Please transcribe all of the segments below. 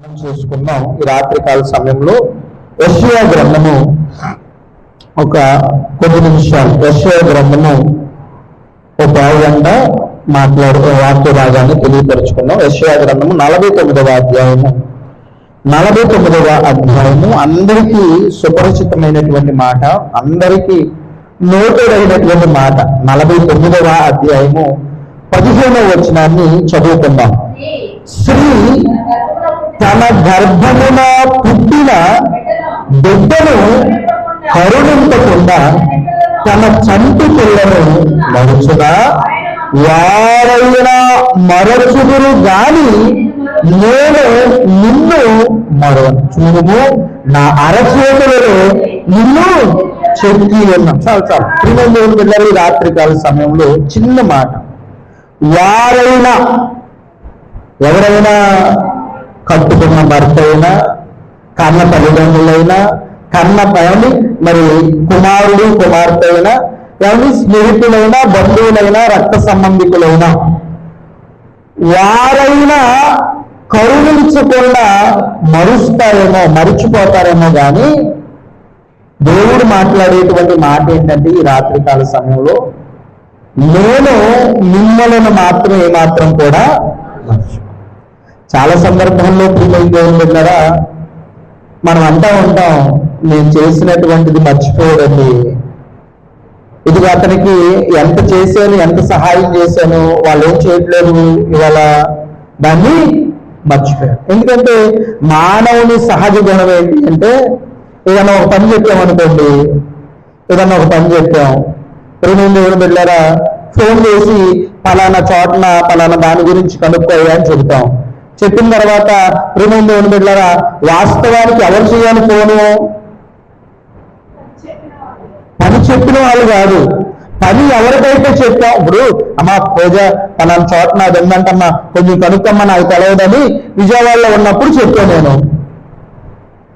మనం చూసుకున్నాం ఈ రాత్రికాల సమయంలో యెషయా గ్రంథము ఒక కొద్ది నిమిషాలు. యెషయా గ్రంథము ఒక పావు గంట మాట్లాడు వాక్య భాగాన్ని తెలియపరుచుకున్నాం యెషయా గ్రంథము నలభై తొమ్మిదవ అధ్యాయము. నలభై తొమ్మిదవ అధ్యాయము అందరికీ సుపరిచితమైనటువంటి మాట అందరికీ నోటెడైనటువంటి మాట. నలభై తొమ్మిదవ అధ్యాయము పదిహేనవ వచనాన్ని చదువుకుందాం. స్త్రీ తన గర్భమున పుట్టిన బిడ్డను కరుణింపకుండా తన చంటి పిల్లను మరుచుగా వారైనా మరచుదురు గాని నేను నిన్ను మరవను చూడుము నా అరచేతులలో నిన్ను చెక్కి ఉన్నాం చాలు చాలు. ప్రియమైన పిల్లలు ఈ రాత్రికాల సమయంలో చిన్న మాట. వారైనా ఎవరైనా కట్టుకున్న భర్త అయినా కన్న తల్లిదండ్రులైనా కన్న పని మరి కుమారుడు కుమార్తె అయినా ఎవరి స్నేహితులైనా బంధువులైనా రక్త సంబంధికులైనా వారైనా కరుణించకుండా మరుస్తారేమో మరిచిపోతారేమో కానీ దేవుడు మాట్లాడేటువంటి మాట ఏంటంటే ఈ రాత్రికాల సమయంలో నేను మిమ్మలను మాత్రం ఏమాత్రం కూడా మర్చిపో చాలా సందర్భాల్లో ప్రియమైన దేవుని దగ్గర మనం అంటా ఉంటాం నేను చేసినటువంటిది మర్చిపోవడండి ఇది అతనికి ఎంత చేశాను ఎంత సహాయం చేశాను వాళ్ళు ఏం చేయట్లేదు ఇవాళ. దాన్ని మర్చిపోయారు. ఎందుకంటే మానవుని సహజ గుణం ఏంటి అంటే ఏదన్నా ఒక పని చెప్పామనుకోండి ఏదన్నా ఒక పని చెప్పాం. ప్రేమ దేవుని బిడ్డారా ఫోన్ చేసి పలానా చోటన పలానా దాని గురించి కనుక్కోయా అని చెబుతాం. చెప్పిన తర్వాత ప్రేమ దేవుని బిడ్డారా వాస్తవానికి ఎవరు చేయాలి ఫోను? పని చెప్పిన వాళ్ళు కాదు. పని ఎవరికైతే చెప్పాం ఇప్పుడు అమ్మా పూజ పలానా చోట నాది ఉందంటమ్మా కొంచెం కనుక్కమ్మ నాకు తెలవదని విజయవాడలో ఉన్నప్పుడు చెప్పాను నేను.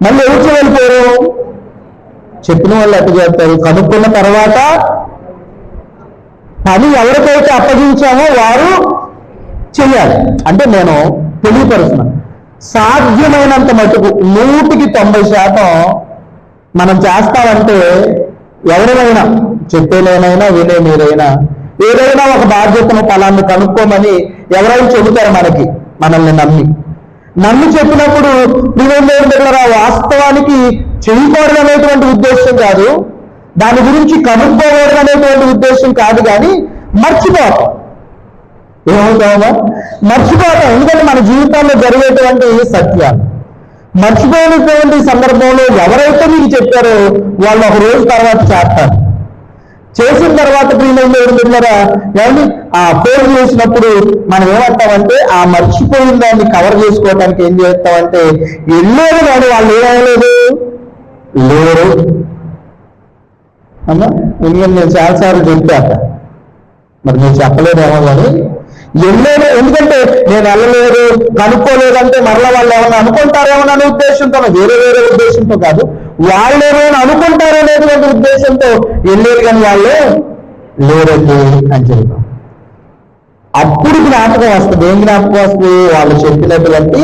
మళ్ళీ ఎవరు చేయలేకపోయారు చెప్పిన వాళ్ళు ఎట్ట చేస్తారు? కనుక్కున్న తర్వాత పని ఎవరికైతే అప్పగించామో వారు చెయ్యాలి అంటే నేను తెలియపరుస్తున్నాను సాధ్యమైనంత మటుకు నూటికి తొంభై శాతం మనం చేస్తామంటే ఎవరినైనా చెప్పేలేనైనా వినే మీరైనా ఏదైనా ఒక బాధ్యతను ఫలాన్ని కనుక్కోమని ఎవరైనా చెబుతారు మనకి మనల్ని నమ్మి. నమ్మి చెప్పినప్పుడు నువ్వేం దగ్గర వాస్తవానికి చేయకూడదు అనేటువంటి ఉద్దేశం కాదు. దాని గురించి కనుక్కోకూడదు అనేటువంటి ఉద్దేశం కాదు కానీ మర్చిపోతాం. ఏమవుతామో మర్చిపోతాం. ఎందుకంటే మన జీవితంలో జరిగేటువంటి సత్యాలు. మర్చిపోయినటువంటి సందర్భంలో ఎవరైతే మీకు చెప్పారో వాళ్ళు ఒక రోజు తర్వాత చేస్తారు. చేసిన తర్వాత ప్రియమైన ఎవరున్నారా కానీ ఆ ఫోన్ చేసినప్పుడు మనం ఏమంటామంటే ఆ మర్చిపోయిన దాన్ని కవర్ చేసుకోవడానికి ఏం చేస్తామంటే వెళ్ళేది కానీ వాళ్ళు ఏమవలేదు లేరు. అమ్మా ఎందుకంటే నేను చాలాసార్లు చెప్పాక మరి నేను చెప్పలేదేమో కానీ ఎన్నైనా ఎందుకంటే నేను వెళ్ళలేదు కనుక్కోలేదంటే మరలా వాళ్ళు ఏమైనా అనుకుంటారేమో అనే ఉద్దేశంతో వేరే వేరే ఉద్దేశంతో కాదు వాళ్ళు ఏమైనా అనుకుంటారనేటువంటి ఉద్దేశంతో వెళ్ళేది కానీ వాళ్ళే లేరండి అని చెప్తాం. అప్పుడు జ్ఞాపకం వస్తుంది. ఏం జ్ఞాపకం వస్తుంది? వాళ్ళు చెప్పినటువంటి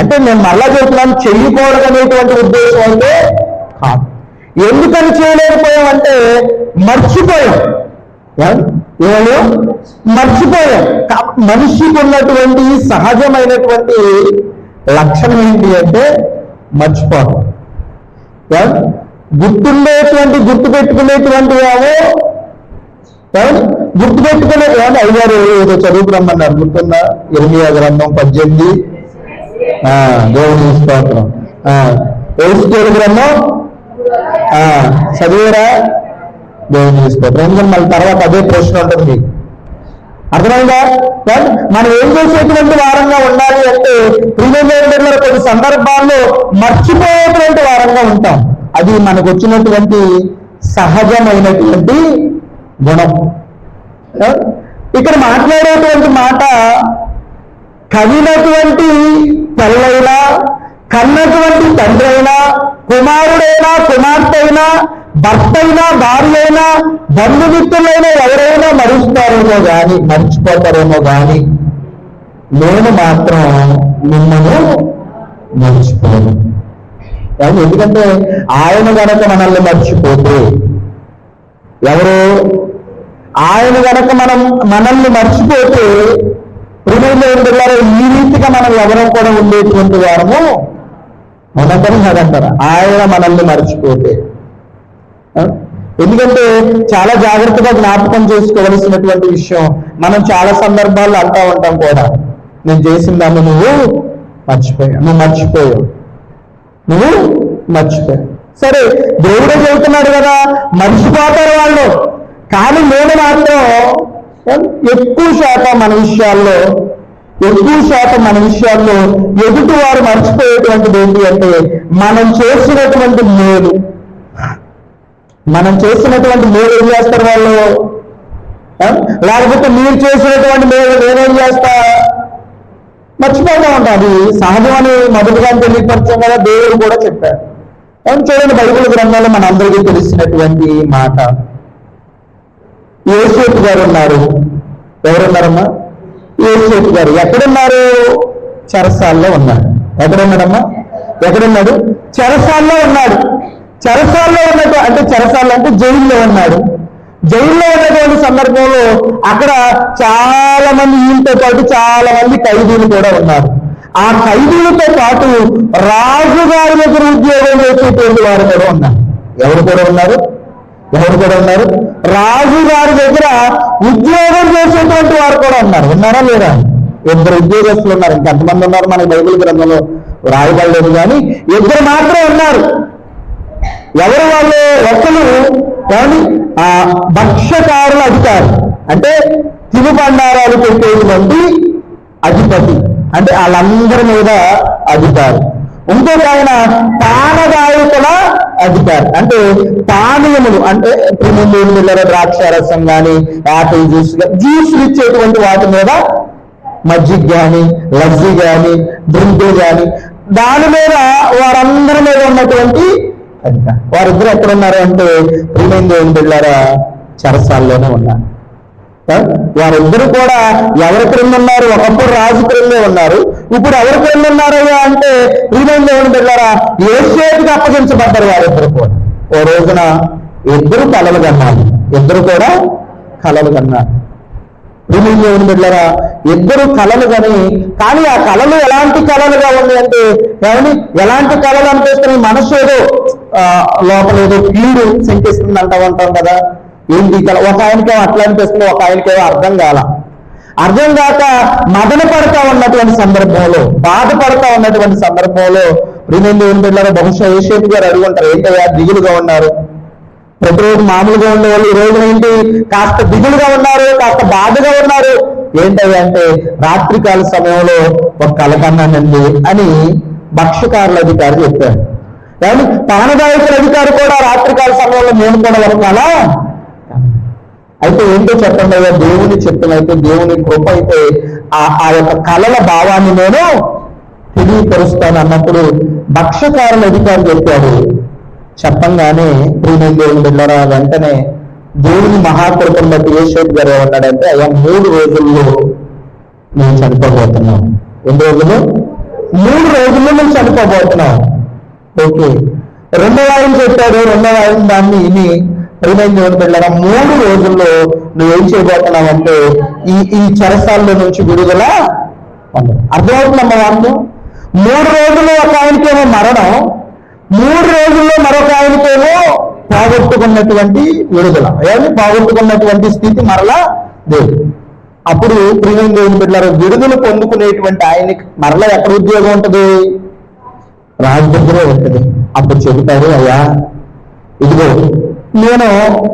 అంటే నేను మళ్ళా చెప్తున్నాను చెయ్యకూడదు అనేటువంటి ఉద్దేశం అయితే కాదు. ఎందుకని చేయలేకపోయామంటే మర్చిపోయాం. ఏమో మర్చిపోయాం మనిషికి ఉన్నటువంటి సహజమైనటువంటి లక్షణం ఏంటి అంటే మర్చిపోవడం. గుర్తుండేటువంటి గుర్తు పెట్టుకునేటువంటి ఏమో గుర్తు పెట్టుకునే ఏమన్నా అయ్యారు ఏదో చదువుకురమ్మన్నారు గుర్తున్నా ఇరవై గ్రంథం పద్దెనిమిది. ఆ, దేవుని స్తోత్రం. ఏడు గ్రంథం? ఆ, చదివారా? దేవుని స్తోత్రం ఎందుకంటే మళ్ళీ తర్వాత అదే ప్రశ్న ఉంటుంది మీకు. అర్థమైందా? మనం ఏం చేసేటువంటి వారంగా ఉండాలి అంటే ప్రియమైన కొన్ని సందర్భాల్లో మర్చిపోయేటువంటి వారంగా ఉంటాం. అది మనకు వచ్చినటువంటి సహజమైనటువంటి గుణం. ఇక్కడ మాట్లాడేటువంటి మాట కవినటువంటి తల్లైనా కన్నటువంటి తండ్రి అయినా కుమారుడైనా కుమార్తె అయినా భర్త అయినా భార్య అయినా బంధుమిత్రులైనా ఎవరైనా మరుస్తారేమో గాని మర్చిపోతారేమో గాని నేను మాత్రం మిమ్మల్ని మర్చిపోను. కానీ ఎందుకంటే ఆయన గనక మనల్ని మర్చిపోతే ఎవరు? ఆయన గనక మనం మనల్ని మర్చిపోతే ప్రియులు ఈ రీతిగా మనం ఎవరం కూడా ఉండేటువంటి వారము మనకని కాదంటారు ఆయన మనల్ని మర్చిపోతే. ఎందుకంటే చాలా జాగ్రత్తగా జ్ఞాపకం చేసుకోవలసినటువంటి విషయం మనం చాలా సందర్భాల్లో అంటా ఉంటాం కూడా నేను చేసిన దాన్ని నువ్వు మర్చిపోయావు నువ్వు మర్చిపోయావు. నువ్వు మర్చిపోయావు. సరే దేవుడే చెబుతున్నాడు కదా మర్చిపోతారు వాళ్ళు. కానీ నేను మాత్రం ఎక్కువ శాతం మన విషయాల్లో ఎక్కువ శాతం మన విషయాల్లో ఎదుటి వారు మర్చిపోయేటువంటిది ఏంటి అంటే మనం చేసినటువంటి మేలు. మనం చేసినటువంటి మేలు ఏం చేస్తారు వాళ్ళు? లేకపోతే మీరు చేసినటువంటి మేలు నేనేం చేస్తా? మర్చిపోతా ఉంటాం. అది సహజమని మొదటిగా తెలియపరచడం కదా దేవుడు కూడా చెప్పారు ఏం చూడండి బైబిల్ గ్రంథంలో మన అందరికీ తెలిసినటువంటి మాట. యేసేపు గారు ఉన్నారు. ఎవరున్నారమ్మా? యేసేపు గారు. ఎక్కడున్నారు? చెరసాల్లో ఉన్నారు. ఎక్కడున్నాడమ్మా? ఎక్కడున్నాడు? చెరసాల్లో ఉన్నాడు. చెరసాల్లో ఉన్నట్టు అంటే చెరసాల్లో అంటే జైల్లో ఉన్నాడు. జైల్లో ఉన్నటువంటి సందర్భంలో అక్కడ చాలా మంది ఈయనతో పాటు చాలా మంది ఖైదీలు కూడా ఉన్నారు. ఆ ఖైదీలతో పాటు రాజుగారి దగ్గర ఉద్యోగం చేసేటువంటి వారు కూడా ఉన్నారు. ఎవరు కూడా ఉన్నారు? ఎవరు కూడా ఉన్నారు? రాజు గారి దగ్గర ఉద్యోగం చేసేటువంటి వారు కూడా ఉన్నారు. ఉన్నారా లేదా? ఇద్దరు ఉద్యోగస్తులు ఉన్నారు. ఇంకెంతమంది ఉన్నారు? మన బైబిల్ గ్రంథంలో రాయబడలేదు కానీ ఇద్దరు మాత్రమే ఉన్నారు. ఎవరు వాళ్ళు? ఒకరు కానీ ఆ భక్ష్యకారుల అధికారి. అంటే తినుబండారాలు పెట్టేటువంటి అధిపతి. అంటే వాళ్ళందరి మీద అధికారి. ఇంకొక ఆయన పానదాయకుల అధికారి. అంటే పానీయములు. అంటే ప్రిమిలు మిల్లర ద్రాక్ష రసం కానీ యాపిల్ జ్యూస్ జ్యూస్లు ఇచ్చేటువంటి వాటి మీద మజ్జిగ్ కానీ లజ్జి కానీ డ్రింక్ కానీ దాని మీద వారందరి మీద ఉన్నటువంటి అధికారి వారిద్దరు ఎక్కడున్నారు అంటే ప్రియమైన దేవుని బిళ్ళారా చెరసాల్లోనే ఉన్నారు. వారిద్దరు కూడా ఎవరి క్రింద ఉన్నారు? ఒకప్పుడు రాజు క్రిందే ఉన్నారు. ఇప్పుడు ఎవరి క్రింద ఉన్నారయ్యా అంటే ప్రియమైన దేవుని బిళ్ళారా ఏసేపుకి అప్పగించబడ్డారు వారిద్దరు కూడా. ఓ రోజున ఇద్దరు కలలు కన్నారు. ఇద్దరు కూడా కలలు కన్నారు. ప్రియమైన దేవుని బిడ్డరా ఇద్దరు కళలు కానీ కానీ ఆ కళలు ఎలాంటి కళలుగా ఉంది అంటే ఏమని ఎలాంటి కళలు అనిపిస్తున్నాయి? మనసు ఏదో ఆ, లోపల ఏదో కీడు శంకిస్తుంది అంటా ఉంటాం కదా. ఏంటి కళ? ఒక ఆయనకేమో అట్లా అనిపిస్తుంది ఒక ఆయనకేమో అర్థం కాల. అర్థం కాక మదన పడతా ఉన్నటువంటి సందర్భంలో బాధపడతా ఉన్నటువంటి సందర్భంలో ప్రియమైన దేవుని బిడ్డరా బహుశా ఏషేపు గారు అడుగుంటారు ఏంటయ్యా దిగులుగా ఉన్నారు? ప్రతిరోజు మామూలుగా ఉండేవాళ్ళు ఈ రోజున ఏంటి? కాస్త దిగులుగా ఉన్నారు కాస్త బాధగా ఉన్నారు. ఏంటయ్యా అంటే రాత్రికాల సమయంలో ఒక కలకన్నానండి అని భక్ష్యకారుల అధికారి చెప్పారు. కానీ పానదాయకుల అధికారి కూడా రాత్రికాల సమయంలో నేను కూడా ఒక అయితే ఏంటో చెప్పండి అయ్యా దేవుని చెప్పినైతే దేవుని కృప అయితే ఆ ఆ యొక్క కళల భావాన్ని నేను తెలియపరుస్తాను అన్నప్పుడు భక్ష్యకారుల అధికారి చెప్పాడు చెప్పంగానే ప్రియమైన దేవుని బిడ్డరా వెంటనే దేవుని మహాకృపం బట్టి యేషోబ్ గారు ఏమన్నాడంటే అయ్యా మూడు రోజుల్లో నేను చనిపోబోతున్నాను ఎన్ని రోజులు? మూడు రోజుల్లో నేను చనిపోబోతున్నాను ఓకే. రెండవ ఆయన చెప్పాడు రెండవ ఆయన దాన్ని విని ప్రియమైన దేవుని బిడ్డరా మూడు రోజుల్లో నువ్వేం చేయబోతున్నావు అంటే ఈ ఈ చరసాల్లో నుంచి విడుదల పొందడం. అర్థమవుతుందమ్మా వాళ్ళు మూడు రోజుల్లో ఒక ఆయనకేమో మరణం మూడు రోజుల్లో మరొక ఆయనకేమో పోగొట్టుకున్నటువంటి విడుదల. ఏమి? పోగొట్టుకున్నటువంటి స్థితి మరలా లేదు. అప్పుడు ప్రియమైన దేవుని బిడ్డలారా విడుదల పొందుకునేటువంటి ఆయనకి మరలా ఎక్కడ ఉద్యోగం ఉంటుంది? రాజు దగ్గరే ఉంటుంది. అప్పుడు చెబుతారు అయ్యా ఇదిగో నేను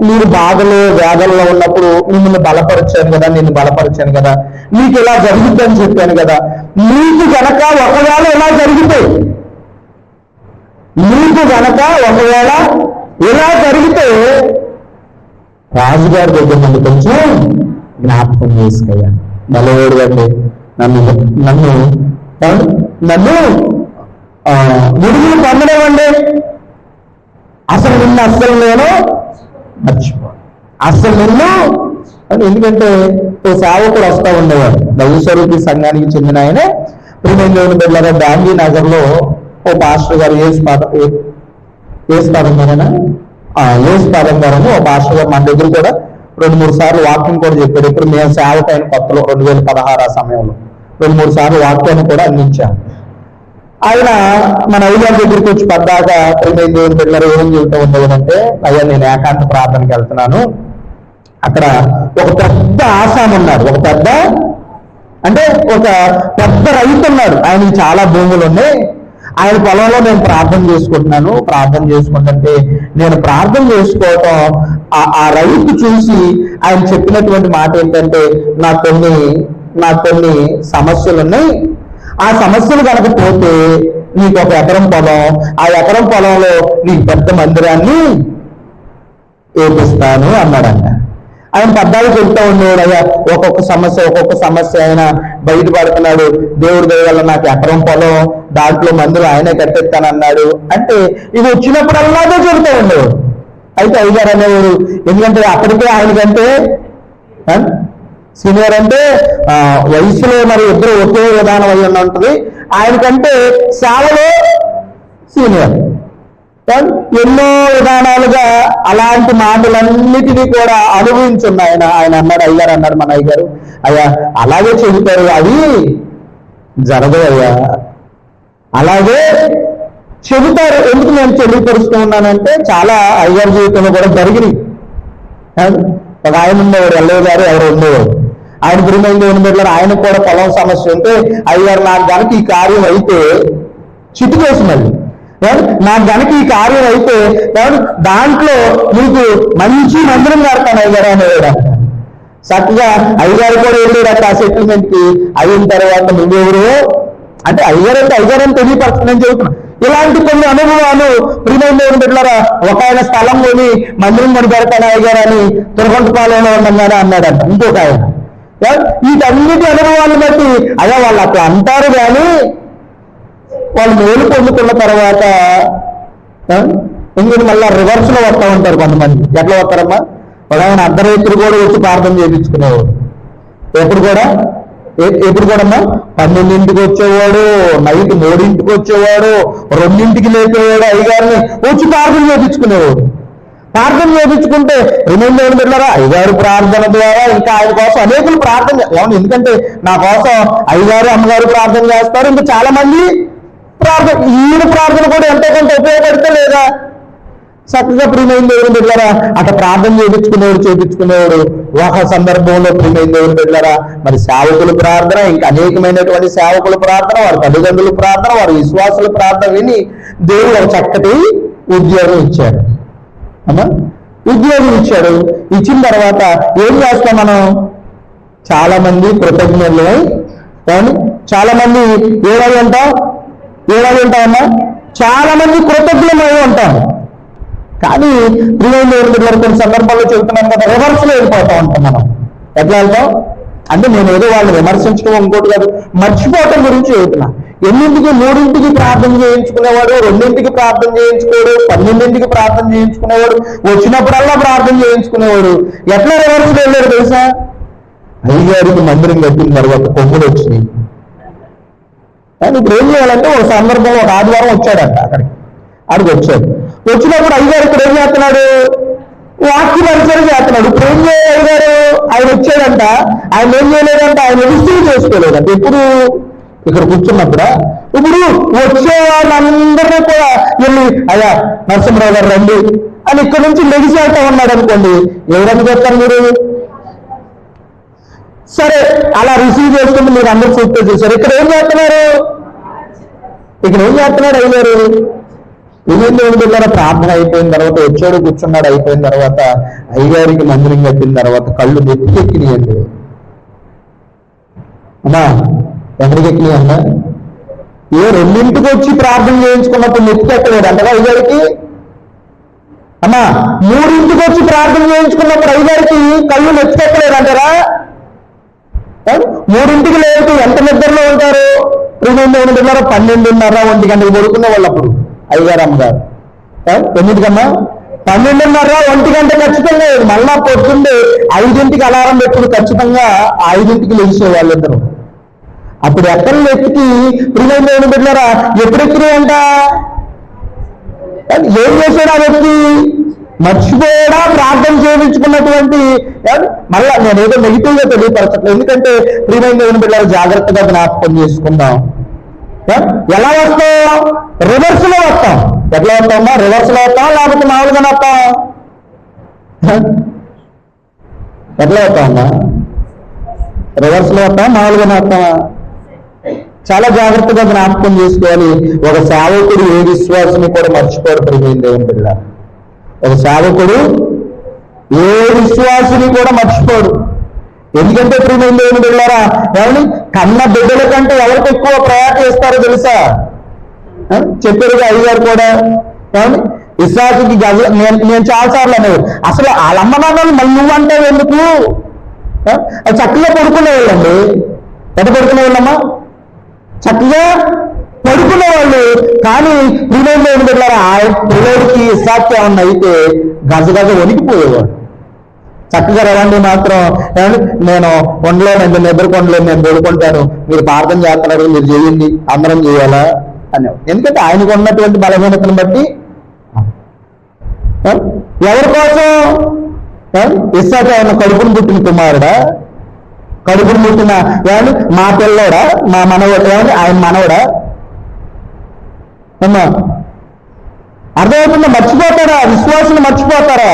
మీరు బాధలో వేదల్లో ఉన్నప్పుడు మిమ్మల్ని బలపరిచాను కదా నేను బలపరిచాను కదా. మీకు ఇలా జరుగుద్దని చెప్పాను కదా. మీకు కనుక ఒకవేళ ఇలా జరిగితే మీకు గనక ఒకవేళ ఇలా జరిగితే రాజుగారి దగ్గర నన్ను కొంచెం జ్ఞాపకం చేసుకయ్యా. బలవేడు అండి నన్ను నన్ను నన్ను ఆ, విడుదల పొందలేవండి అసలు నిన్ను అస్సలు నేను మర్చిపో అసలు నిన్ను ఎందుకంటే ఓ సేవకుడు వస్తా ఉండేవాడు. దౌస్వరూపి సంఘానికి చెందిన ఆయన. ప్రియమైన దేవుని బిడ్డలారా గాంధీ ఓ పాస్టర్ గారు ఏసు పాద ఏసు పాదం గారేనా ఆ, ఏసు పాదం గారని ఓ పాస్టర్ గారు మన దగ్గర కూడా రెండు మూడు సార్లు వాక్యం కూడా చెప్పాడు ఇప్పుడు మేము సేవకైన కొత్తలో రెండు వేల పదహారు ఆ సమయంలో రెండు మూడు సార్లు వాక్యాన్ని కూడా అందించాం. ఆయన మన అయ్యారి దగ్గరికి వచ్చి పడ్డాక ప్రియమైన దేవుని బిడ్డలారు ఏం చెబుతూ ఉండేదంటే అయ్యా నేను ఏకాంత ప్రార్థనకి వెళ్తున్నాను. అక్కడ ఒక పెద్ద ఆసాం ఉన్నాడు ఒక పెద్ద అంటే ఒక పెద్ద రైతు ఉన్నాడు. ఆయనకి చాలా భూములు ఉన్నాయి. ఆయన పొలంలో నేను ప్రార్థన చేసుకుంటున్నాను. ప్రార్థన చేసుకుంటుంటే నేను ప్రార్థన చేసుకోవటం ఆ- రైతు చూసి ఆయన చెప్పినటువంటి మాట ఏంటంటే నాకు కొన్ని నాకు కొన్ని సమస్యలు ఉన్నాయి ఆ సమస్యలు కనుక పోతే నీకు ఒక ఎకరం పొలం ఆ ఎకరం పొలంలో నీకు పెద్ద మందిరాన్ని ఏపిస్తాను అన్నాడంట. ఆయన పద్దాలు చెప్తా ఉండేవాడు అయ్యా ఒక్కొక్క సమస్య ఒక్కొక్క సమస్య ఆయన బయటపడుతున్నాడు. దేవుడి దయ వల్ల నాకు ఎకరం పొలం దాంట్లో మందులు ఆయనే కట్టెత్తానన్నాడు అంటే ఇది వచ్చినప్పుడల్లాగే చెబుతూ ఉండేవాడు అయితే అయ్యారు అనేవాడు ఎందుకంటే అప్పటికే ఆయనకంటే సీనియర్ అంటే వయసులో మరి ఇద్దరు ఒకే విధానం అయి ఉంటుంది ఆయనకంటే సేవలో సీనియర్ ఎన్నో విధానాలుగా అలాంటి మాటలన్నిటినీ కూడా అనుభవించున్న ఆయన. ఆయన అన్నాడు అయ్యారు అన్నారు మన అయ్యారు అయ్యా అలాగే చెబుతారు అవి జరగదు అయ్యా. అలాగే చెబుతారు. ఎందుకు నేను తెలియపరుస్తూ ఉన్నానంటే చాలా అయ్యారు జీవితంలో కూడా జరిగినాయి. ఒక ఆయన ఉండేవాడు ఎల్లయ్య గారు ఎవరు ఉండేవాడు ఆయన గురిమైంది దేవుని ఆయన ఆయనకు కూడా పొలం సమస్య ఉంటే అయ్యారు నాకు గనక ఈ కార్యం అయితే చిట్టుకేసి మళ్ళీ నా నాకు గనక ఈ కార్యం అయితే దాంట్లో మీకు మంచి మందిరం కడతాను అయ్యారు అనేవాడు. అంట. చక్కగా అయ్యగారు కూడా వెళ్ళాడు ఆ సెటిల్మెంట్కి అయిన తర్వాత నువ్వెవరు అంటే అయ్యగారు అంటే అయ్యగారు అని చెబుతున్నా. ఇలాంటి కొన్ని అనుభవాలు ప్రియమైన దేవుని బిడ్డలారా ఒక ఆయన స్థలం కొని మందిరం కొని పెడతాను అయ్యగారు అని తిరుగొంటపాలెంలో ఉండగానే అన్నాడంట ఇంకొక ఆయన. వీటన్నిటి అనుభవాలను బట్టి అయ్యా వాళ్ళు అట్లా అంటారు కానీ వాళ్ళు మేలు పొందుకున్న తర్వాత ఇంకొక మళ్ళీ రివర్స్లో వస్తా ఉంటారు కొంతమంది. ఎట్లా వస్తారమ్మా? ఒక ఆయన అర్ధరైతులు కూడా వచ్చి ప్రార్థన చేయించుకునేవాడు ఎప్పుడు కూడా? ఎప్పుడు ఎప్పుడు కూడామ్మా? పన్నెండింటికి వచ్చేవాడు నైట్ మూడింటికి వచ్చేవాడు రెండింటికి లేపేవాడు అయ్యగారిని వచ్చి ప్రార్థన చేయించుకునేవాడు ప్రార్థన చేయించుకుంటే రిమైండ్ ఏం పెట్టారా? అయ్యగారు ప్రార్థన ద్వారా ఇంకా ఆయన కోసం అనేకులు ప్రార్థన చే- ఎందుకంటే నా కోసం అయ్యగారు అమ్మగారు ప్రార్థన చేస్తారు ఇంకా చాలా మంది ప్రార్థన ఈయన ప్రార్థన కూడా ఎంతో కొంత ఉపయోగపడితే లేదా? చక్కగా ప్రియమైన దేవుని పెట్టారా అట్లా ప్రార్థన చేయించుకునేవాడు చేయించుకునేవాడు. ఒక సందర్భంలో ప్రియమైన దేవుని పెట్టారా మరి సేవకుల ప్రార్థన ఇంకా అనేకమైనటువంటి సేవకుల ప్రార్థన వారి తల్లిదండ్రుల ప్రార్థన వారి విశ్వాసుల ప్రార్థన విని దేవుడు ఒక చక్కటి ఉద్యోగం ఇచ్చాడు. అమ్మా ఉద్యోగం ఇచ్చాడు. ఇచ్చిన తర్వాత ఏం చేస్తాం మనం? చాలా మంది కృతజ్ఞులు కానీ చాలా మంది ఏమై ఉంటాం? ఏడాది ఉంటామమ్మా చాలా మంది కృతజ్ఞమై ఉంటాం కానీ ప్రియమైన దేవుని కొన్ని సందర్భాల్లో చెబుతున్నాను కదా రివర్స్లో వెళ్ళిపోతా ఉంటాం మనం. ఎట్లా వెళ్తాం? అంటే నేను ఏదో వాళ్ళని విమర్శించడం ఇంకోటి కాదు మర్చిపోవటం గురించి చెబుతున్నా. ఎన్నింటికి మూడింటికి ప్రార్థన చేయించుకునేవాడు రెండింటికి ప్రార్థన చేయించుకోడు పన్నెండింటికి ప్రార్థన చేయించుకునేవాడు వచ్చినప్పుడల్లా ప్రార్థన చేయించుకునేవాడు. ఎట్లా రివర్స్ వెళ్ళాడు తెలుసా? అయ్యగారికి మందిరం కట్టిన తర్వాత కొమ్ములు వచ్చినాయి. కానీ ఇప్పుడు ఏం చేయాలంటే ఒక సందర్భంలో ఒక ఆదివారం వచ్చాడంట అక్కడికి. అక్కడికి వచ్చాడు. వచ్చినప్పుడు అయ్యగారు ఇక్కడ ఏం చేస్తున్నాడు? వాక్య పరిచయం చేస్తున్నాడు. ఇప్పుడు ఏం చేయాలి అయ్యగారు? ఆయన వచ్చాడంట. ఆయన ఏం చేయలేదంట? ఆయన రిసీవ్ చేసుకోలేదంట. ఎప్పుడు? ఇక్కడ కూర్చున్నప్పుడా? ఇప్పుడు వచ్చే వాళ్ళందరినీ కూడా వెళ్ళి అయ్యా నరసింహరావు గారు రండి. అని ఇక్కడ నుంచి లెగిసి వెళ్తా ఉన్నాడు అనుకోండి. ఎవరని చెప్తారు మీరు? సరే అలా రిసీవ్ చేసుకుంటే మీరు అందరూ సూక్తే చేశారు. ఇక్కడ ఏం చేస్తున్నారు? ఇక్కడ ఏం చేస్తున్నాడు అయ్యారు విజయం దేవుడి దగ్గర ప్రార్థన అయిపోయిన తర్వాత వచ్చాడు కూర్చున్నాడు అయిపోయిన తర్వాత అయ్యారికి మందిరం కట్టిన తర్వాత కళ్ళు నెత్తికెక్కినాయండి అమ్మా ఎక్కడికి ఎక్కినాయి అమ్మా? ఏ రెండింటికి వచ్చి ప్రార్థన చేయించుకున్నప్పుడు నెత్తికెక్కలేదు అంటగా అయ్యారికి అమ్మా మూడింటికి వచ్చి ప్రార్థన చేయించుకున్నప్పుడు అయ్యారికి కళ్ళు నెత్తికెక్కలేదు అంటారా? మూడింటికి లేదు ఎంత నిద్రలో ఉంటారు? రెండు రెండున్నర పన్నెండున్నర ఒంటి గంటకి పడుకున్న వాళ్ళు అప్పుడు అయ్యగారు గారు. ఏ? ఎన్నింటికమ్మా పన్నెండున్నర ఒంటి గంట ఖచ్చితంగా లేదు. మళ్ళా పొద్దుండే ఐదింటికి అలారం పెట్టుకుని ఖచ్చితంగా ఐదింటికి లేచే వాళ్ళిద్దరు. అప్పుడు ఎక్కడ ఎక్కి ప్రియమైన ఎనిమిదిన్నర. ఎప్పుడెక్కినాయంట ఎప్పుడు ఏం చేశాడు ఆ వ్యక్తి? మర్చిపోయాడా ప్రార్థన చేయించుకున్నటువంటి మళ్ళా నేను ఏదో నెగిటివ్గా తెలియపరచట్లేదు. ఎందుకంటే ప్రియమైన దేవుని బిడ్డలు జాగ్రత్తగా జ్ఞాపకం చేసుకుందాం. ఎలా వస్తాం? రివర్స్లో వస్తాం. ఎట్లా వస్తామా రివర్స్లో వస్తాం లేకపోతే మామూలుగా వస్తాం? ఎట్లా వస్తామా రివర్స్లో వస్తాం మామూలుగా వస్తామా చాలా జాగ్రత్తగా జ్ఞాపకం చేసుకోవాలి. ఒక సేవకుడు ఏ విశ్వాసం కూడా మర్చిపోరు ప్రియమైన దేవుని బిడ్డ ఒక సేవకుడు ఏ విశ్వాసిని కూడా మర్చిపోడు. ఎందుకంటే ప్రియమైన దేవుని బిడ్డారా ఏమని కన్న బిడ్డల కంటే ఎవరికి ఎక్కువ ప్రయాణ చేస్తారో తెలుసా? ఆ? చెప్పారుగా అయ్యారు కూడా. ఏమని విశ్వాసుకి గజ నేను నేను చాలాసార్లు అనేవాడు అసలు వాళ్ళ అమ్మ నాన్నలు మళ్ళీ నువ్వు అంటావు ఎందుకు? ఆ? అది చక్కగా పడుకునేవాళ్ళండి ఎట పడుకునేవాళ్ళమ్మా చక్కగా పడుకున్న వాళ్ళు కానీ ప్రియులైన దేవుని బిడ్డలారా ఆ పిల్లడికి ఏమన్నా అయితే గజగజ వణికిపోయేవాడు. చక్కగా రవండి మాత్రం. ఏమండి? నేను ఉండలేనండి నిద్ర కొండలేను నేను పడుకుంటాను. మీరు ప్రార్థన చేస్తున్నారు మీరు చేయండి. అందరం చేయాలా? అని ఎందుకంటే ఆయనకు ఉన్నటువంటి బలహీనతను బట్టి. ఎవరి కోసం? ఇస్సాక ఏమన్నా కడుపును పుట్టిన కుమారుడా? కడుపును పుట్టిన ఏమండి? మా పిల్లోడా? మా మనవడు ఏమండి? ఆయన మనవడా? అమ్మా. అర్థమవుతుందా? మర్చిపోతారా? విశ్వాసులు మర్చిపోతారా?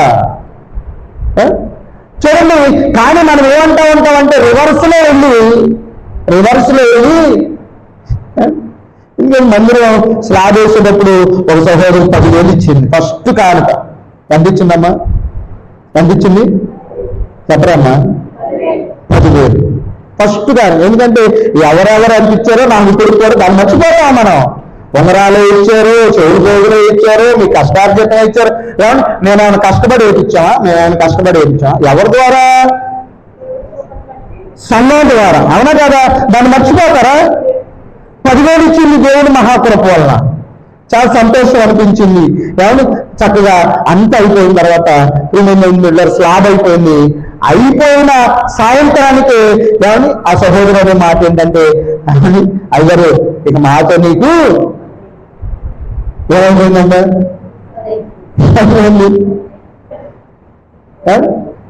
చూడండి కానీ మనం ఏమంటా ఉంటామంటే రివర్స్లో వెళ్ళి రివర్స్లో వెళ్ళి ఇంకా మందిరం? స్లాబ్ వేసేటప్పుడు ఒక సహోదరు పదివేలు ఇచ్చింది. ఫస్ట్ కానుక. ఎంత ఇచ్చిందమ్మా ఎంత ఇచ్చింది చెప్పరమ్మా. పదివేలు. ఫస్ట్ కానుక. ఎందుకంటే ఎవరెవరు అనిపించారో ఇచ్చారో నాకు ఇప్పుడు కూడా దాన్ని మర్చిపోతాం మనం. ఉంగరాలు ఇచ్చారు చెవులు పోగులు ఇచ్చారు మీ కష్టార్జితం ఇచ్చారు. నేను ఆయన కష్టపడి వేయించామా మేము ఆయన కష్టపడి వేయించామా ఎవరి ద్వారా? సంఘం ద్వారా. అవునా కదా? దాన్ని మర్చిపోతారా? పదివేలు ఇచ్చింది దేవుని మహాకృప వలన. చాలా సంతోషం అనిపించింది. ఏమని చక్కగా అంత అయిపోయిన తర్వాత ప్రీమియం స్లాబ్ అయిపోయింది. అయిపోయిన సాయంత్రానికి ఏమని ఆ సహోదరు మాట ఏంటంటే అయ్యారు అయ్యగారు ఇక మాతో నీకు ఏమైపోయిందంటే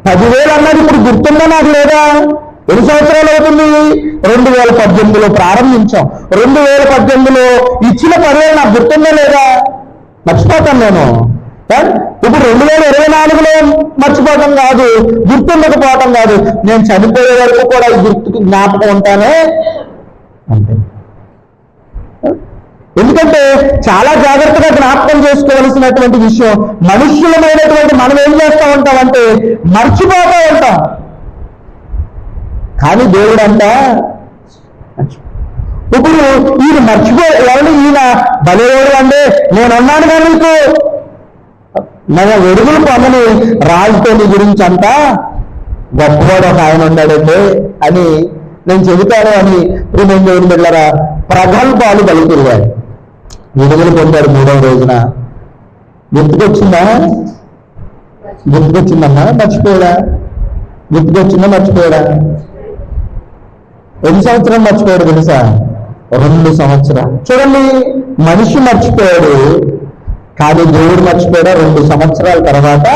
పదివేలు. అన్నది ఇప్పుడు గుర్తుందా నాకు లేదా? ఎన్ని సంవత్సరాలు అవుతుంది? రెండు వేల పద్దెనిమిదిలో ప్రారంభించాం. రెండు వేల పద్దెనిమిదిలో ఇచ్చిన పదివేలు నాకు గుర్తుందా లేదా? మర్చిపోతాను నేను. ఇప్పుడు రెండు వేల ఇరవై నాలుగులో మర్చిపోవటం కాదు గుర్తుండకపోవటం కాదు. నేను చనిపోయే వరకు కూడా ఈ గుర్తుకు జ్ఞాపకం ఉంటానే? అంతే ఎందుకంటే చాలా జాగ్రత్తగా జ్ఞాపకం చేసుకోవలసినటువంటి విషయం మనుష్యులమైనటువంటి మనం ఏం చేస్తా ఉంటామంటే మర్చిపోతూ ఉంటాం. కానీ దేవుడు అంట ఇప్పుడు ఈయన మర్చిపో ఎవరు ఈయన? బలేవాడు అంటే నేనున్నాను కానీ నీకు మన వెడుగులు పొందని రాజుతో నీ గురించి అంతా గొప్పవాడు ఒక ఆయన ఉన్నాడండి అని నేను చెబుతాను అని ప్రియమైన దేవుని బిడ్డరా ప్రగల్భాలు పలుకుతాడు విడుదల పొందాడు మూడవ రోజున. గుర్తుకొచ్చిందా? గుర్తుకొచ్చిందమ్మా? మర్చిపోయాడా? గుర్తుకొచ్చిందా? మర్చిపోయాడా? ఎన్ని సంవత్సరం మర్చిపోయాడు తెలుసా? రెండు సంవత్సరాలు. చూడండి మనిషి మర్చిపోయాడు కానీ దేవుడు మర్చిపోయాడు రెండు సంవత్సరాల తర్వాత?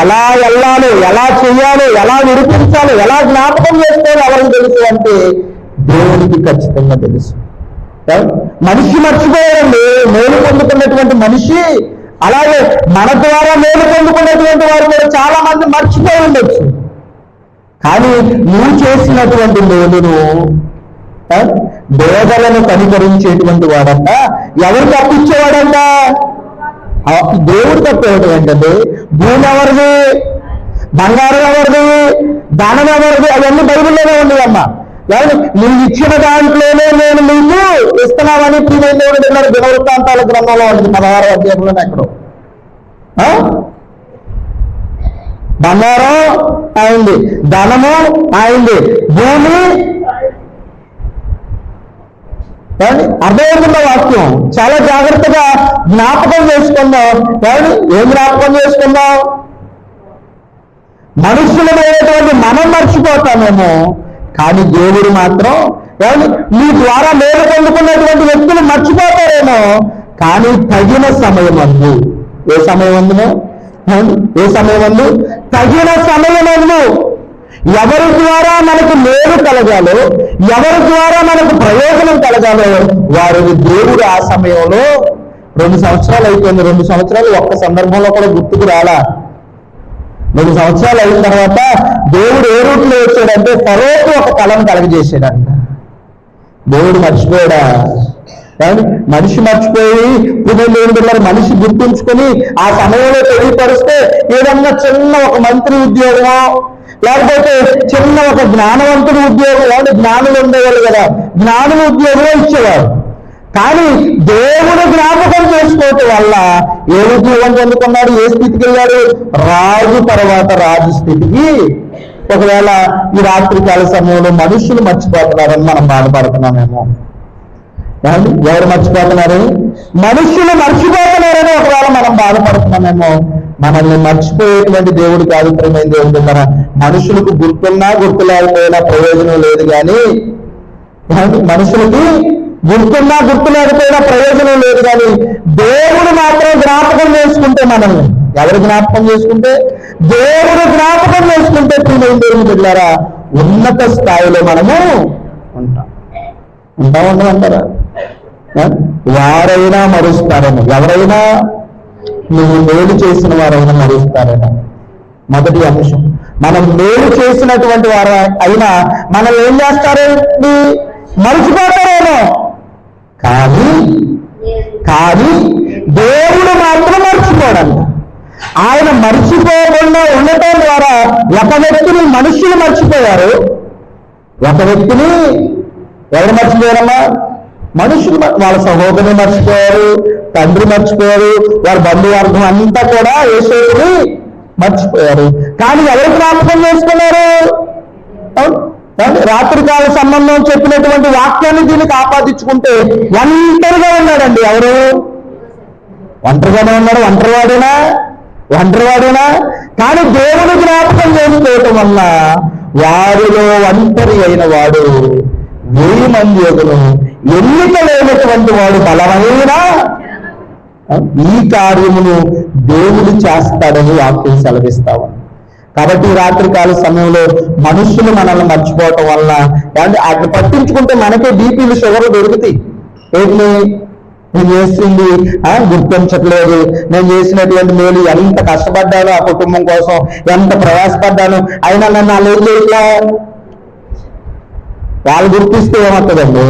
ఎలా వెళ్ళాలి ఎలా చేయాలి ఎలా నిరూపించాలి ఎలా జ్ఞాపకం చేసుకోవాలి ఎవరికి తెలుసు అంటే దేవుడికి ఖచ్చితంగా తెలుసు. మనిషి మర్చిపోయాడండి. మేలు పొందుకున్నటువంటి మనిషి అలాగే మన ద్వారా మేలు పొందుకున్నటువంటి వారు కూడా చాలా మంది మర్చిపోయి ఉండొచ్చు. కానీ నువ్వు చేసినటువంటి మేలును ఆ, కనికరించేటువంటి వాడంట. ఎవరు తప్పించేవాడంట దేవుడు తప్పేవాడు ఏంటంటే భూమి ఎవరిది? బంగారం ఎవరిది? ధనం ఎవరిది? అవన్నీ బైబిల్లోనే ఉన్నాయమ్మా నువ్వు ఇచ్చిన దాంట్లోనే నేను నీకు ఇస్తున్నామని ప్రియమైన దేవుడు అన్నారు దినవృత్తాంతాల గ్రంథంలో ఉంటుంది పదహారు అధ్యాయంలో ఎక్కడో ఆ? బంగారం అయింది ధనము అయింది భూమి అర్థమవుతున్న వాక్యం? చాలా జాగ్రత్తగా జ్ఞాపకం చేసుకుందాం. ఏం జ్ఞాపకం చేసుకుందాం? మనుషులమైనటువంటి మనం మర్చిపోతామేమో కానీ దేవుడు మాత్రం నీ మీ ద్వారా మేలు పొందుకున్నటువంటి వ్యక్తులు మర్చిపోతారేమో. కానీ తగిన సమయం అందు ఏ సమయం అందునో ఏ సమయం అందు తగిన సమయం అందు ఎవరి ద్వారా మనకు మేలు కలగాలో ఎవరి ద్వారా మనకు ప్రయోజనం కలగాలో వారిని దేవుడు ఆ సమయంలో రెండు సంవత్సరాలు అయిపోయింది రెండు సంవత్సరాలు ఒక్క సందర్భంలో కూడా గుర్తుకు రాలా? మూడు సంవత్సరాలు అయిన తర్వాత దేవుడు ఏ రూట్లో వచ్చాడంటే ఫరోకు ఒక కళను కలగజేసాడంట దేవుడు మర్చిపోయాడా? మనిషి మర్చిపోయి పునర్లేని మరి మనిషి గుర్తుంచుకొని ఆ సమయంలో తెలియపరిస్తే ఏదన్నా చిన్న ఒక మంత్రి ఉద్యోగమో లేకపోతే చిన్న ఒక జ్ఞానవంతుడి ఉద్యోగం అంటే జ్ఞానులు ఉండేవాళ్ళు కదా. జ్ఞానులు ఉద్యోగమే ఇచ్చేవారు. కానీ దేవుడు జ్ఞాపకం చేసుకోవటం వల్ల ఏ ఉద్యోగం పొందుకున్నాడు ఏ స్థితికి వెళ్ళాడు? రాజు తర్వాత రాజు స్థితికి. ఒకవేళ ఈ రాత్రికాల సమయంలో మనుషులు మర్చిపోతున్నారని మనం బాధపడుతున్నామేమో. ఏమండి? ఎవరు మర్చిపోతున్నారు? మనుషులు మర్చిపోతున్నారని ఒకవేళ మనం బాధపడుతున్నామేమో. మనల్ని మర్చిపోయేటువంటి దేవుడు కాదు ప్రేమైన దేవుడు మనుషులకు గుర్తున్నా గుర్తు లేకపోయినా ప్రయోజనం లేదు కానీ మనుషులకి గుర్తున్నా గుర్తు లేకపోయినా ప్రయోజనం లేదు కానీ దేవుడు మాత్రం జ్ఞాపకం చేసుకుంటే మనల్ని. ఎవరు జ్ఞాపకం చేసుకుంటే? దేవుడు జ్ఞాపకం చేసుకుంటే ప్రియమైన దేవుని బిడ్డారా ఉన్నత స్థాయిలో మనము ఉంటాం. ఉంటాం ఉండమంటారా వారైనా మరుస్తారేమో. ఎవరైనా నువ్వు మేలు చేసిన వారైనా మరుస్తారేమో. మొదటి అంశం. మనం మేలు చేసినటువంటి వారు అయినా మనం ఏం చేస్తారేంటి మర్చిపోతారేమో. కానీ కానీ దేవుడు మాత్రం మర్చిపోవడం ఆయన మర్చిపోకుండా ఉండటం ద్వారా ఒక వ్యక్తిని మనుషులు మర్చిపోయారు. ఒక వ్యక్తిని ఎవరు మర్చిపోయారమ్మా? మనుషులు వాళ్ళ సహోదరుని మర్చిపోయారు తండ్రి మర్చిపోయారు వారి బంధువర్గం అంతా కూడా యేసేపుని మర్చిపోయారు. కానీ ఎవరు జ్ఞాపకం చేసుకున్నారు? రాత్రికాల సంబంధం చెప్పినటువంటి వాక్యాన్ని దీనికి ఆపాదించుకుంటే ఒంటరిగా ఉన్నాడండి ఎవరు? ఒంటరిగానే ఉన్నాడు ఒంటరివాడేనా? ఒంటరివాడేనా? కానీ దేవుని జ్ఞాపకం చేసుకోవటం వల్ల వారిలో ఒంటరి అయిన వాడు వెయ్యి మంది ఎదురు ఎన్నిక లేనటువంటి వాడు బలమైన ఈ కార్యమును దేవుడు చేస్తాడని వాక్యం సెలవిస్తావు కాబట్టి ఈ రాత్రికాల సమయంలో మనుషులు మనల్ని మర్చిపోవటం వల్ల అంటే పట్టించుకుంటే మనకే బీపీలు షుగర్ దొరుకుతాయి. ఏంటి? నేను చేసింది ఆ, గుర్తించట్లేదు. నేను చేసినటువంటి మేలు ఎంత కష్టపడ్డాను ఆ కుటుంబం కోసం ఎంత ప్రయాసపడ్డాను. అయినా నన్ను వాళ్ళు ఏం చేయట్లా వాళ్ళు గుర్తిస్తే ఏమవుతుందండి?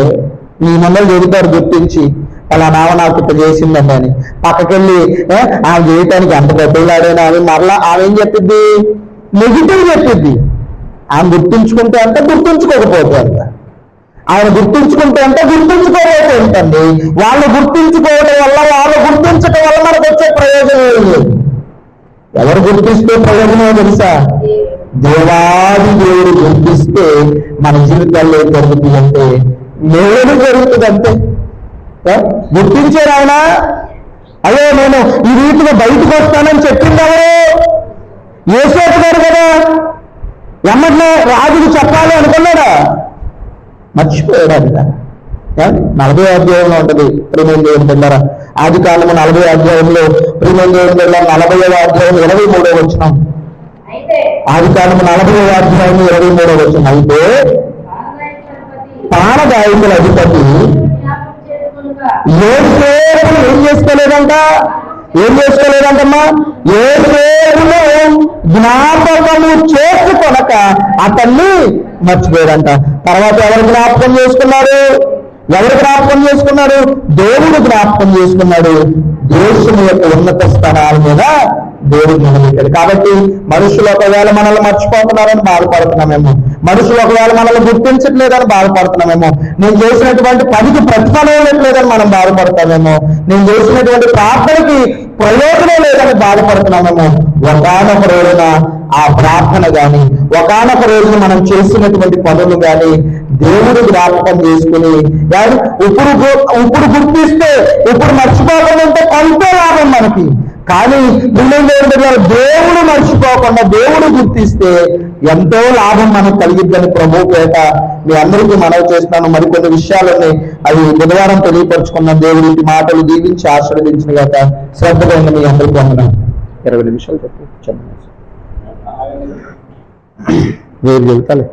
మీ ముందర చెబుతారు గుర్తించి వాళ్ళ నావ నాకు ఇట్లా చేసిందండి అని. పక్కకెళ్ళి ఏ, ఆమె చేయటానికి ఎంత పెద్దలాడైనా అని మరలా ఆమె ఏం చెప్పింది నెగిటివ్ చెప్పింది ఆమె గుర్తుంచుకుంటే అంత గుర్తుంచుకోకపోతే అంత ఆయన గుర్తుంచుకుంటే అంటే గుర్తుంచుకోకపోతే ఉంటుంది వాళ్ళు గుర్తుంచుకోవడం వల్ల వాళ్ళు గుర్తించడం వల్ల మనకు వచ్చే ప్రయోజనం లేదు. ఎవరు గుర్తిస్తే ప్రయోజనమో తెలుసా? దేవాది దేవుడు గుర్తిస్తే మన జీవితాల్లో ఏం జరుగుతుంది అంటే మేలు జరుగుతుంది అంతే. ఏ? గుర్తించారు ఆయన? అయ్యో నేను ఈ రీతిలో బయటకు వస్తానని చెప్పింది గారు కదా? ఎమ్మటినే రాజుకు చెప్పాలి అనుకున్నాడా? మర్చిపోయాడు ఏమండి? నలభై అధ్యాయంలో ఉంటది. ప్రేమేం దేవుని బిడ్డారా ఆది కాలము నలభై అధ్యాయంలో ప్రేమేం దేవుని బిడ్డారా నలభై అధ్యాయం ఇరవై మూడో వచ్చినాం ఆది కాలము నలభై అధ్యాయం ఇరవై మూడో వచ్చిన అయితే ప్రాణగాయకుల అధిపతి ఏం చేసుకోలేదంట? ఏం చేసుకోలేదంటమ్మా? ఏ పేరును జ్ఞాపకము చేసుకొనక అతన్ని మర్చిపోయాడంట. తర్వాత ఎవరు జ్ఞాపకం చేసుకున్నారు? ఎవరు జ్ఞాపకం చేసుకున్నారు? దేవుడు జ్ఞాపకం చేసుకున్నాడు. దేశం యొక్క ఉన్నత స్థానాల మీద దేవుడు నిలబెట్టాడు కాబట్టి మనుషులు ఒకవేళ మనల్ని మర్చిపోతున్నారని బాధపడుతున్నామేమో. మనుషులు ఒకవేళ మనల్ని గుర్తించట్లేదని బాధపడుతున్నామేమో. నేను చేసినటువంటి పనికి ప్రతిఫలం ఇవ్వట్లేదని మనం బాధపడతామేమో. నేను చేసినటువంటి ప్రార్థనకి ప్రయోజనం లేదని బాధపడుతున్నామేమో. ఒకనొక రోజున ఆ ప్రార్థన గాని ఒకనొక రోజున మనం చేసినటువంటి పనులు గాని దేవుడు జ్ఞాపకం చేసుకుని కానీ ఇప్పుడు ఇప్పుడు గుర్తిస్తే ఇప్పుడు మర్చిపోకుండా ఉంటే కొంత లాభం మనకి. కానీ బిల్డింగ్ దేవుడు మర్చిపోకుండా దేవుడు గుర్తిస్తే ఎంతో లాభం మనకు కలిగిద్దని ప్రభు పేట మీ అందరికీ మనవి చేస్తున్నాను. మరికొన్ని విషయాలని అవి బుధవారం తెలియపరుచుకున్న దేవుడి మాటలు దీవించి ఆశీర్వదించిన గాక శ్రద్ధగా ఉన్న మీ అందరికీ వందనాలు. ఇరవై నిమిషాలు చెప్పు. చెప్పండి వేరు చెబుతాలే?